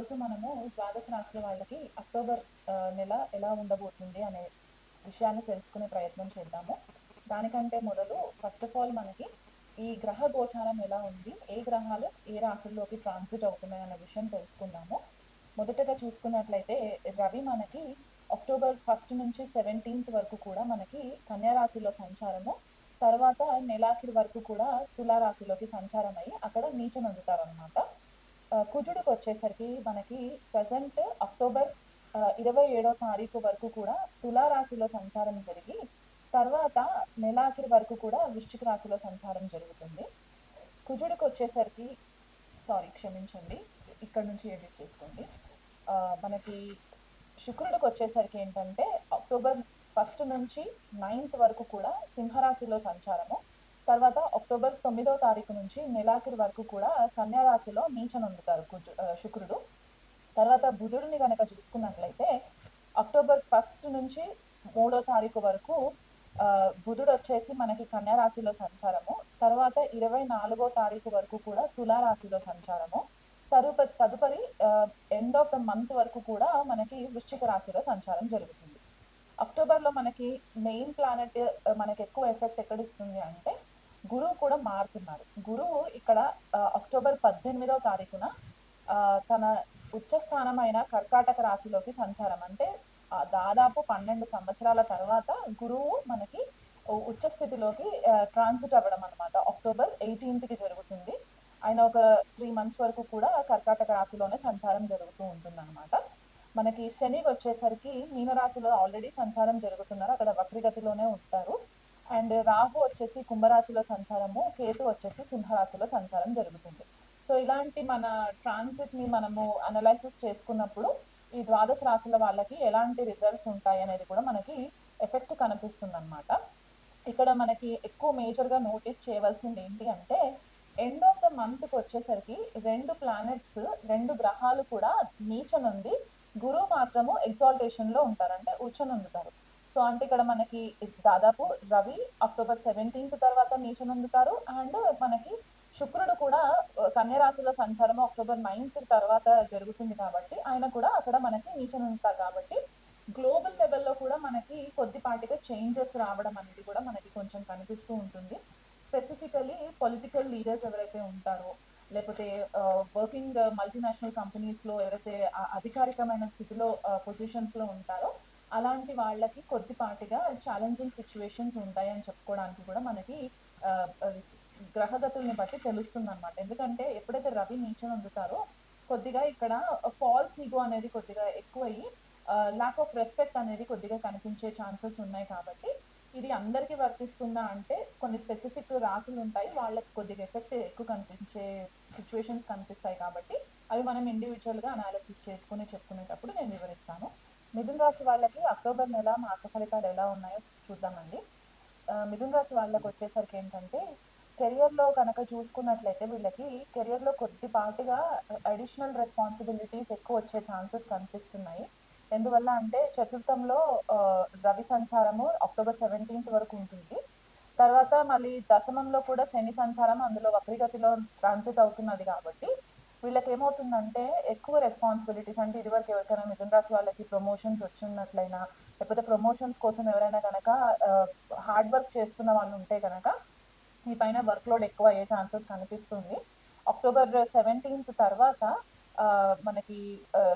ఈరోజు మనము ద్వాదశ రాశుల వాళ్ళకి అక్టోబర్ నెల ఎలా ఉండబోతుంది అనే విషయాన్ని తెలుసుకునే ప్రయత్నం చేద్దాము. దానికంటే మొదలు ఫస్ట్ ఆఫ్ ఆల్ మనకి ఈ గ్రహ గోచారం ఎలా ఉంది ఏ గ్రహాలు ఏ రాశుల్లోకి ట్రాన్సిట్ అవుతున్నాయి అనే విషయం తెలుసుకుందాము. మొదటగా చూసుకున్నట్లయితే రవి మనకి అక్టోబర్ ఫస్ట్ నుంచి సెవెంటీన్త్ వరకు కూడా మనకి కన్యా రాశిలో సంచారము. తర్వాత నెలాఖరి వరకు కూడా తులారాశిలోకి సంచారం అయ్యి అక్కడ నీచనందుతారు అందుతారనమాట కుజుడికి వచ్చేసరికి మనకి ప్రజెంట్ అక్టోబర్ ఇరవై ఏడో తారీఖు వరకు కూడా తులారాశిలో సంచారం జరిగి తర్వాత నెలాఖరి వరకు కూడా వృశ్చిక రాశిలో సంచారం జరుగుతుంది. కుజుడికి వచ్చేసరికి సారీ క్షమించండి ఇక్కడ నుంచి ఎడిట్ చేసుకోండి. మనకి శుక్రుడికి వచ్చేసరికి ఏంటంటే అక్టోబర్ ఫస్ట్ నుంచి నైన్త్ వరకు కూడా సింహరాశిలో సంచారము. తర్వాత అక్టోబర్ తొమ్మిదో తారీఖు నుంచి నెలాఖరి వరకు కూడా కన్యారాశిలో రాశిలో నీచనందుతారు శుక్రుడు. తర్వాత బుధుడిని కనుక చూసుకున్నట్లయితే అక్టోబర్ ఫస్ట్ నుంచి మూడో తారీఖు వరకు బుధుడు వచ్చేసి మనకి కన్యారాశిలో సంచారము. తర్వాత ఇరవై నాలుగో తారీఖు వరకు కూడా తులారాశిలో సంచారము. తదుపరి తదుపరి ఎండ్ ఆఫ్ ద మంత్ వరకు కూడా మనకి వృశ్చిక రాశిలో సంచారం జరుగుతుంది. అక్టోబర్లో మనకి మెయిన్ ప్లానెట్ మనకి ఎక్కువ ఎఫెక్ట్ ఎక్కడ ఇస్తుంది అంటే గురువు కూడా మారుతున్నారు. గురువు ఇక్కడ అక్టోబర్ పద్దెనిమిదవ తారీఖున తన ఉచ్చ స్థానమైన కర్కాటక రాశిలోకి సంచారం. అంటే దాదాపు పన్నెండు సంవత్సరాల తర్వాత గురువు మనకి ఉచ్చ స్థితిలోకి ట్రాన్సిట్ అవ్వడం అనమాట అక్టోబర్ ఎయిటీన్త్కి జరుగుతుంది. ఆయన ఒక త్రీ మంత్స్ వరకు కూడా కర్కాటక రాశిలోనే సంచారం జరుగుతూ ఉంటుంది అనమాట మనకి శని వచ్చేసరికి మీనరాశిలో ఆల్రెడీ సంచారం జరుగుతున్నారు. అక్కడ వక్రగతిలోనే ఉంటారు. అండ్ రాహు వచ్చేసి కుంభరాశిలో సంచారము కేతు వచ్చేసి సింహరాశిలో సంచారం జరుగుతుంది. సో ఇలాంటి మన ట్రాన్సిట్ని మనము అనలైసిస్ చేసుకున్నప్పుడు ఈ ద్వాదశ రాశుల వాళ్ళకి ఎలాంటి రిజల్ట్స్ ఉంటాయి అనేది కూడా మనకి ఎఫెక్ట్ కనిపిస్తుంది అనమాట ఇక్కడ మనకి ఎక్కువ మేజర్గా నోటీస్ చేయవలసింది ఏంటి అంటే ఎండ్ ఆఫ్ ద మంత్కి వచ్చేసరికి రెండు ప్లానెట్స్ రెండు గ్రహాలు కూడా నీచనుంది గురువు మాత్రము ఎగ్జాల్టేషన్లో ఉంటారు. అంటే ఉచ్చనుందుతారు సో అంటే ఇక్కడ మనకి దాదాపు రవి అక్టోబర్ సెవెంటీన్త్ తర్వాత నీచనందుతారు. అండ్ మనకి శుక్రుడు కూడా కన్యరాశిలో సంచారం సంచారము అక్టోబర్ నైన్త్ తర్వాత జరుగుతుంది కాబట్టి ఆయన కూడా అక్కడ మనకి నీచనందుతారు కాబట్టి గ్లోబల్ లెవెల్లో కూడా మనకి కొద్దిపాటిగా చేంజెస్ రావడం అనేది కూడా మనకి కొంచెం కనిపిస్తూ ఉంటుంది. స్పెసిఫికలీ పొలిటికల్ లీడర్స్ ఎవరైతే ఉంటారో లేకపోతే వర్కింగ్ మల్టీనేషనల్ కంపెనీస్లో ఎవరైతే అధికారికమైన స్థితిలో పొజిషన్స్లో ఉంటారో అలాంటి వాళ్ళకి కొద్దిపాటిగా ఛాలెంజింగ్ సిచ్యువేషన్స్ ఉంటాయి అని చెప్పుకోవడానికి కూడా మనకి గ్రహగతుల్ని బట్టి తెలుస్తుంది అనమాట ఎందుకంటే ఎప్పుడైతే రవి నీచం అందుతారో కొద్దిగా ఇక్కడ ఫాల్స్ ఈగో అనేది కొద్దిగా ఎక్కువయ్యి ల్యాక్ ఆఫ్ రెస్పెక్ట్ అనేది కొద్దిగా కనిపించే ఛాన్సెస్ ఉన్నాయి కాబట్టి ఇది అందరికీ వర్తిస్తుందా అంటే కొన్ని స్పెసిఫిక్ రాసులు ఉంటాయి వాళ్ళకి కొద్దిగా ఎఫెక్ట్ ఎక్కువ కనిపించే సిచ్యువేషన్స్ కనిపిస్తాయి కాబట్టి అవి మనం ఇండివిజువల్గా అనాలిసిస్ చేసుకుని చెప్పుకునేటప్పుడు నేను వివరిస్తాను. మిథున్ రాశి వాళ్ళకి అక్టోబర్ నెల మాస ఫలితాలు ఎలా ఉన్నాయో చూద్దామండి. మిథున్ రాశి వాళ్ళకి వచ్చేసరికి ఏంటంటే కెరియర్లో కనుక చూసుకున్నట్లయితే వీళ్ళకి కెరియర్లో కొద్దిపాటిగా అడిషనల్ రెస్పాన్సిబిలిటీస్ ఎక్కువ వచ్చే ఛాన్సెస్ కనిపిస్తున్నాయి. ఎందువల్ల అంటే చతుర్థంలో రవి సంచారము అక్టోబర్ సెవెంటీన్త్ వరకు ఉంటుంది. తర్వాత మళ్ళీ దశమంలో కూడా శని సంచారం అందులో వక్రిగతిలో ట్రాన్సిట్ అవుతున్నది కాబట్టి వీళ్ళకి ఏమవుతుందంటే ఎక్కువ రెస్పాన్సిబిలిటీస్ అంటే ఇదివరకు ఎవరికైనా మిథున్ రాశి వాళ్ళకి ప్రమోషన్స్ వచ్చినట్లయినా లేకపోతే ప్రమోషన్స్ కోసం ఎవరైనా కనుక హార్డ్ వర్క్ చేస్తున్న వాళ్ళు ఉంటే కనుక మీ పైన వర్క్ లోడ్ ఎక్కువ అయ్యే ఛాన్సెస్ కనిపిస్తుంది. అక్టోబర్ సెవెంటీన్త్ తర్వాత మనకి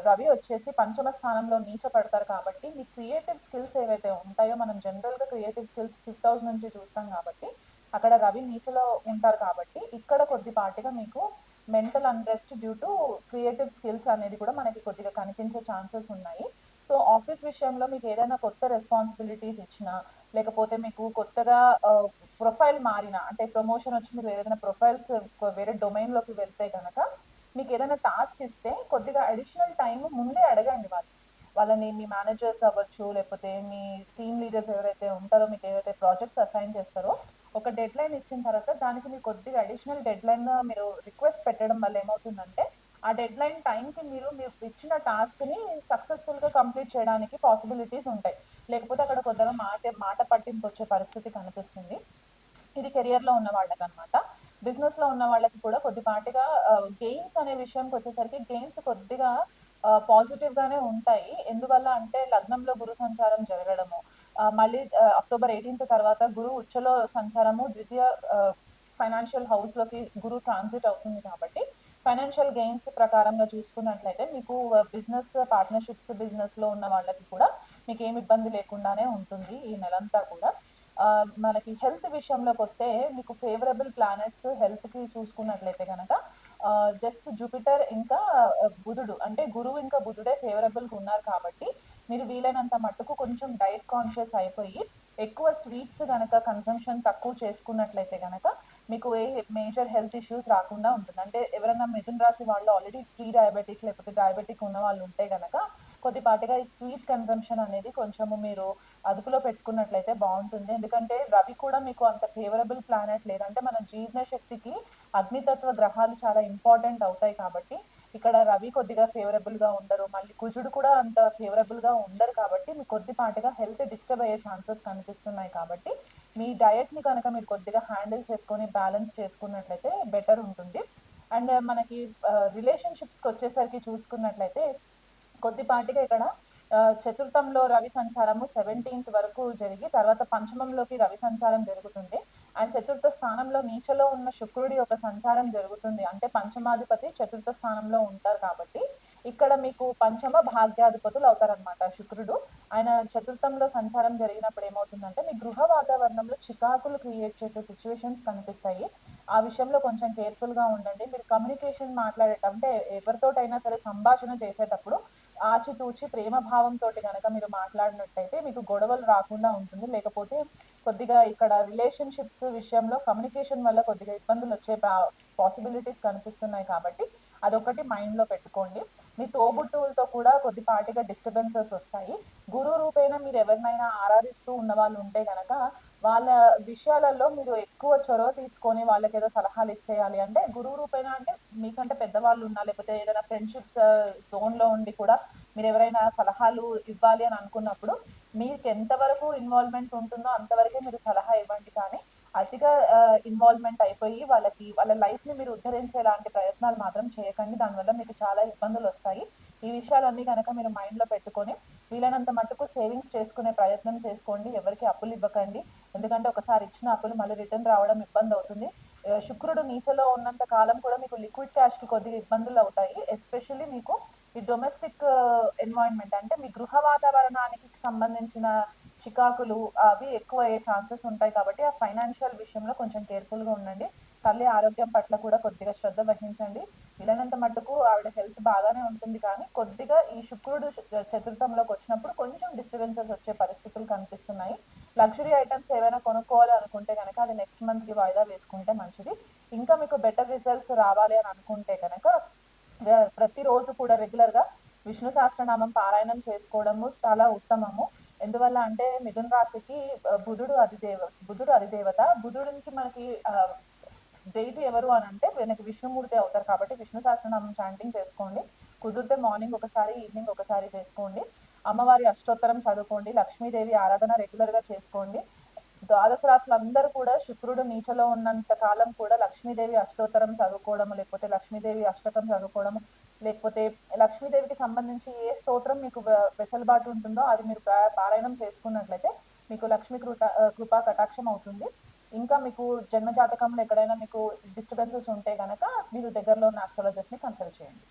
రవి వచ్చేసి పంచమ స్థానంలో నీచ పడతారు కాబట్టి మీ క్రియేటివ్ స్కిల్స్ ఏవైతే ఉంటాయో మనం జనరల్గా క్రియేటివ్ స్కిల్స్ ఫిఫ్త్ హౌస్ నుంచి చూస్తాం కాబట్టి అక్కడ రవి నీచలో ఉంటారు కాబట్టి ఇక్కడ కొద్దిపాటిగా మీకు mental unrest due to creative skills అనేది కూడా మనకి కొద్దిగా కనిపించే ఛాన్సెస్ ఉన్నాయి. సో ఆఫీస్ విషయంలో మీకు ఏదైనా కొత్త రెస్పాన్సిబిలిటీస్ ఇచ్చినా లేకపోతే మీకు కొత్తగా uh, ప్రొఫైల్ మారిన అంటే ప్రమోషన్ వచ్చి మీరు ఏదైనా ప్రొఫైల్స్ వేరే డొమైన్లోకి వెళ్తే కనుక మీకు ఏదైనా టాస్క్ ఇస్తే కొద్దిగా అడిషనల్ టైం ముందే అడగండి వాళ్ళు. వాళ్ళని మీ మేనేజర్స్ అవ్వచ్చు లేకపోతే మీ టీమ్ లీడర్స్ ఎవరైతే ఉంటారో మీకు ఏవైతే ప్రాజెక్ట్స్ అసైన్ చేస్తారో ఒక డెడ్ లైన్ ఇచ్చిన తర్వాత దానికి మీకు కొద్దిగా అడిషనల్ డెడ్ లైన్ మీరు రిక్వెస్ట్ పెట్టడం వల్ల ఏమవుతుందంటే ఆ డెడ్ లైన్ టైంకి మీరు మీరు ఇచ్చిన టాస్క్ని సక్సెస్ఫుల్గా కంప్లీట్ చేయడానికి పాసిబిలిటీస్ ఉంటాయి. లేకపోతే అక్కడ కొద్దిగా మాట మాట పట్టింపు వచ్చే పరిస్థితి కనిపిస్తుంది. ఇది కెరియర్లో ఉన్న వాళ్ళకి అనమాట బిజినెస్లో ఉన్న వాళ్ళకి కూడా కొద్దిపాటిగా గెయిన్స్ అనే విషయంకి వచ్చేసరికి గెయిన్స్ కొద్దిగా పాజిటివ్గానే ఉంటాయి. ఎందువల్ల అంటే లగ్నంలో గురు సంచారం జరగడము మళ్ళీ అక్టోబర్ ఎయిటీన్త్ తర్వాత గురు ఉచ్చలో సంచారము ద్వితీయ ఫైనాన్షియల్ హౌస్లోకి గురు ట్రాన్సిట్ అవుతుంది కాబట్టి ఫైనాన్షియల్ గెయిన్స్ ప్రకారంగా చూసుకున్నట్లయితే మీకు బిజినెస్ పార్ట్నర్షిప్స్ బిజినెస్లో ఉన్న వాళ్ళకి కూడా మీకు ఏమి ఇబ్బంది లేకుండానే ఉంటుంది ఈ నెలంతా కూడా. మనకి హెల్త్ విషయంలోకి వస్తే మీకు ఫేవరబుల్ ప్లానెట్స్ హెల్త్కి చూసుకున్నట్లయితే కనుక జస్ట్ జూపిటర్ ఇంకా బుధుడు అంటే గురువు ఇంకా బుధుడే ఫేవరబుల్గా ఉన్నారు కాబట్టి మీరు వీలైనంత మట్టుకు కొంచెం డైట్ కాన్షియస్ అయిపోయి ఎక్కువ స్వీట్స్ కనుక కన్సంప్షన్ తక్కువ చేసుకున్నట్లయితే కనుక మీకు ఏ మేజర్ హెల్త్ ఇష్యూస్ రాకుండా ఉంటుంది. అంటే ఎవరైనా మిథున్ రాశి వాళ్ళు ఆల్రెడీ ప్రీ డయాబెటిక్ లేకపోతే డయాబెటిక్ ఉన్న వాళ్ళు ఉంటే కనుక కొద్దిపాటిగా ఈ స్వీట్ కన్సంప్షన్ అనేది కొంచెము మీరు అదుపులో పెట్టుకున్నట్లయితే బాగుంటుంది. ఎందుకంటే రవి కూడా మీకు అంత ఫేవరబుల్ ప్లానెట్ లేదంటే మన జీర్ణశక్తికి అగ్నితత్వ గ్రహాలు చాలా ఇంపార్టెంట్ అవుతాయి కాబట్టి ఇక్కడ రవి కొద్దిగా ఫేవరబుల్గా ఉండరు. మళ్ళీ కుజుడు కూడా అంత ఫేవరబుల్గా ఉండరు కాబట్టి మీకు కొద్దిపాటిగా హెల్త్ డిస్టర్బ్ అయ్యే ఛాన్సెస్ కనిపిస్తున్నాయి కాబట్టి మీ డయట్ని కనుక మీరు కొద్దిగా హ్యాండిల్ చేసుకొని బ్యాలెన్స్ చేసుకున్నట్లయితే బెటర్ ఉంటుంది. అండ్ మనకి రిలేషన్షిప్స్కి వచ్చేసరికి చూసుకున్నట్లయితే కొద్దిపాటిగా ఇక్కడ చతుర్థంలో రవి సంచారము సెవెంటీన్త్ వరకు జరిగి తర్వాత పంచమంలోకి రవి సంచారం జరుగుతుంది. అండ్ చతుర్థ స్థానంలో నీచలో ఉన్న శుక్రుడి యొక్క సంచారం జరుగుతుంది. అంటే పంచమాధిపతి చతుర్థ స్థానంలో ఉంటారు కాబట్టి ఇక్కడ మీకు పంచమ భాగ్యాధిపతులు అవుతారనమాట శుక్రుడు. ఆయన చతుర్థంలో సంచారం జరిగినప్పుడు ఏమవుతుందంటే మీ గృహ వాతావరణంలో చికాకులు క్రియేట్ చేసే సిచ్యువేషన్స్ కనిపిస్తాయి. ఆ విషయంలో కొంచెం కేర్ఫుల్గా ఉండండి. మీరు కమ్యూనికేషన్ మాట్లాడేట అంటే ఎవరితోటైనా సరే సంభాషణ చేసేటప్పుడు ఆచితూచి ప్రేమ భావంతో కనుక మీరు మాట్లాడినట్టయితే మీకు గొడవలు రాకుండా ఉంటుంది. లేకపోతే కొద్దిగా ఇక్కడ రిలేషన్షిప్స్ విషయంలో కమ్యూనికేషన్ వల్ల కొద్దిగా ఇబ్బందులు వచ్చే పాసిబిలిటీస్ కనిపిస్తున్నాయి కాబట్టి అదొకటి మైండ్లో పెట్టుకోండి. మీ తోబుట్టువులతో కూడా కొద్దిపాటిగా డిస్టర్బెన్సెస్ వస్తాయి. గురు రూపేణ మీరు ఎవరినైనా ఆరాధిస్తూ ఉన్న వాళ్ళు ఉంటే కనుక వాళ్ళ విషయాలలో మీరు ఎక్కువ చొరవ తీసుకొని వాళ్ళకి ఏదో సలహాలు ఇచ్చేయాలి. అంటే గురువు రూపేణ అంటే మీకంటే పెద్దవాళ్ళు ఉన్నా లేకపోతే ఏదైనా ఫ్రెండ్షిప్స్ జోన్లో uh, ఉండి కూడా మీరు ఎవరైనా సలహాలు ఇవ్వాలి అని అనుకున్నప్పుడు మీకు ఎంతవరకు ఇన్వాల్వ్మెంట్ ఉంటుందో అంతవరకే మీరు సలహా ఇవ్వండి. కానీ అతిగా ఇన్వాల్వ్మెంట్ అయిపోయి వాళ్ళకి వాళ్ళ లైఫ్ని మీరు ఉద్ధరించేలాంటి ప్రయత్నాలు మాత్రం చేయకండి. దానివల్ల మీకు చాలా ఇబ్బందులు వస్తాయి. ఈ విషయాలన్నీ కనుక మీరు మైండ్లో పెట్టుకొని వీలైనంత మటుకు సేవింగ్స్ చేసుకునే ప్రయత్నం చేసుకోండి. ఎవరికి అప్పులు ఇవ్వకండి. ఎందుకంటే ఒకసారి ఇచ్చిన అప్పులు మళ్ళీ రిటర్న్ రావడం ఇబ్బంది అవుతుంది. శుక్రుడు నీచలో ఉన్నంత కాలం కూడా మీకు లిక్విడ్ క్యాష్కి కొద్దిగా ఇబ్బందులు అవుతాయి. ఎస్పెషల్లీ మీకు ఈ డొమెస్టిక్ ఎన్వైరన్మెంట్ uh, అంటే మీ గృహ వాతావరణానికి సంబంధించిన చికాకులు అవి ఎక్కువ అయ్యే ఛాన్సెస్ ఉంటాయి కాబట్టి ఆ ఫైనాన్షియల్ విషయంలో కొంచెం కేర్ఫుల్గా ఉండండి. తల్లి ఆరోగ్యం పట్ల కూడా కొద్దిగా శ్రద్ధ వహించండి. వీలైనంత మటుకు ఆవిడ హెల్త్ బాగానే ఉంటుంది కానీ కొద్దిగా ఈ శుక్రుడు చతుర్థంలోకి వచ్చినప్పుడు కొంచెం డిస్టర్బెన్సెస్ వచ్చే పరిస్థితులు కనిపిస్తున్నాయి. లగ్జరీ ఐటమ్స్ ఏవైనా కొనుక్కోవాలి అనుకుంటే కనుక అది నెక్స్ట్ మంత్కి వాయిదా వేసుకుంటే మంచిది. ఇంకా మీకు బెటర్ రిజల్ట్స్ రావాలి అని అనుకుంటే కనుక ప్రతిరోజు కూడా రెగ్యులర్గా విష్ణు సహస్రనామం పారాయణం చేసుకోవడము చాలా ఉత్తమము. ఎందువల్ల అంటే మిథున రాశికి బుధుడు అధిదేవ బుధుడు అధిదేవత. బుధుడికి మనకి డైలీ ఎవరు అని అంటే వెనక విష్ణుమూర్తి అవుతారు కాబట్టి విష్ణు సహస్రనామం చాంటింగ్ చేసుకోండి. కుదిరితే మార్నింగ్ ఒకసారి ఈవినింగ్ ఒకసారి చేసుకోండి. అమ్మవారి అష్టోత్తరం చదువుకోండి. లక్ష్మీదేవి ఆరాధన రెగ్యులర్గా చేసుకోండి. ద్వాదశ రాశులు అందరూ కూడా శుక్రుడు నీచలో ఉన్నంత కాలం కూడా లక్ష్మీదేవి అష్టోత్తరం చదువుకోవడం లేకపోతే లక్ష్మీదేవి అష్టకం చదువుకోవడం లేకపోతే లక్ష్మీదేవికి సంబంధించి ఏ స్తోత్రం మీకు వెసలుబాటు వెసులుబాటు ఉంటుందో అది మీరు పారాయణం చేసుకున్నట్లయితే మీకు లక్ష్మీ కృత కృపా కటాక్షం అవుతుంది. ఇంకా మీకు జన్మ జాతకంలో ఎక్కడైనా మీకు డిస్టర్బెన్సెస్ ఉంటే కనుక మీరు దగ్గరలో ఉన్న ఆస్ట్రాలజర్స్ని కన్సల్ట్ చేయండి.